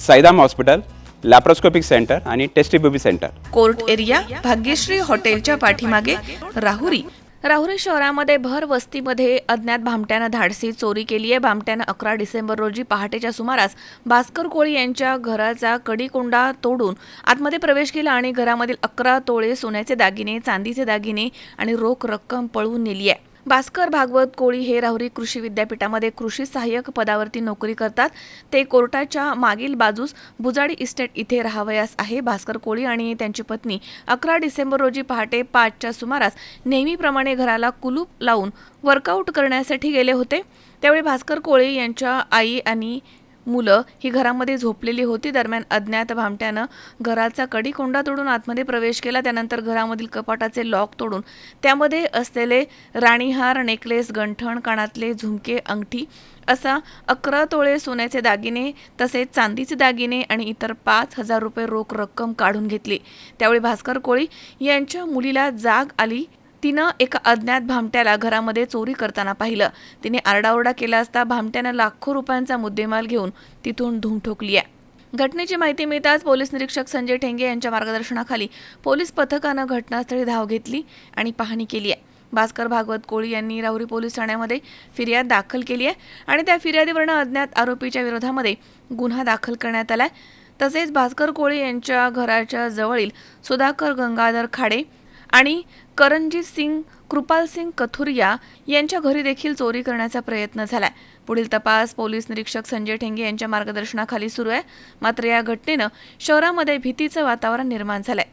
Saidham hospital laparoscopic centre आणि test tube baby centre. Court area Bhagyashree हॉटेलच्या पाठीमागे राहुरी. राहुरी शहरामध्ये भर वस्तीमध्ये अज्ञात भामट्यानं धाडसी चोरी केली आहे. भामट्यानं अकरा डिसेंबर रोजी पहाटेच्या सुमारास भास्कर कोळी यांच्या घराचा कडीकोंडा तोडून आतमध्ये प्रवेश केला आणि घरामधील अकरा तोळे सोन्याचे दागिने चांदीचे दागिने आणि रोख रक्कम पळवून नेली आहे. भास्कर भागवत कोळी हे राहुरी कृषी विद्यापीठामध्ये कृषी सहाय्यक पदावरती नोकरी करतात. ते कोर्टाच्या मागील बाजूस बुजाडी इस्टेट इथे राहावयास आहे. भास्कर कोळी आणि त्यांची पत्नी अकरा डिसेंबर रोजी पहाटे पाचच्या सुमारास नेहमीप्रमाणे घराला कुलूप लावून वर्कआउट करण्यासाठी गेले होते. त्यावेळी भास्कर कोळी यांच्या आई आणि मुलं ही घरामध्ये झोपलेली होती. दरम्यान अज्ञात भामट्यानं घराचा कडीकोंडा तोडून आतमध्ये प्रवेश केला. त्यानंतर घरामधील कपाटाचे लॉक तोडून त्यामध्ये असलेले राणीहार नेकलेस गंठण कानातले झुमके अंगठी असा अकरा तोळे सोन्याचे दागिने तसेच चांदीचे दागिने आणि इतर पाच हजार रुपये रोख रक्कम काढून घेतली. त्यावेळी भास्कर कोळी यांच्या मुलीला जाग आली. तिनं एका अज्ञात भामट्याला घरामध्ये चोरी करताना पाहिलं. तिने आरडाओरडा केला असता भामट्यानं लाखो रुपयांचा मुद्देमाल घेऊन तिथून धूम ठोकली आहे. घटनेची माहिती मिळताच पोलीस निरीक्षक संजय ठेंगे यांच्या मार्गदर्शनाखाली पोलीस पथकानं घटनास्थळी धाव घेतली आणि पाहणी केली आहे. भास्कर भागवत कोळी यांनी राहुरी पोलीस ठाण्यामध्ये फिर्याद दाखल केली आहे आणि त्या फिर्यादीवरनं अज्ञात आरोपीच्या विरोधामध्ये गुन्हा दाखल करण्यात आला आहे तसेच भास्कर कोळी यांच्या घराच्या जवळील सुधाकर गंगाधर खाडे आणि करणजीत सिंग कृपाल सिंग कथुरिया यांच्या घरी देखील चोरी करण्याचा प्रयत्न झालाय. पुढील तपास पोलीस निरीक्षक संजय ठेंगे यांच्या मार्गदर्शनाखाली सुरू आहे. मात्र या घटनेनं शहरामध्ये भीतीचं वातावरण निर्माण झालंय.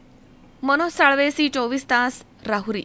मनोज साळवे सी चोवीस तास राहुरी.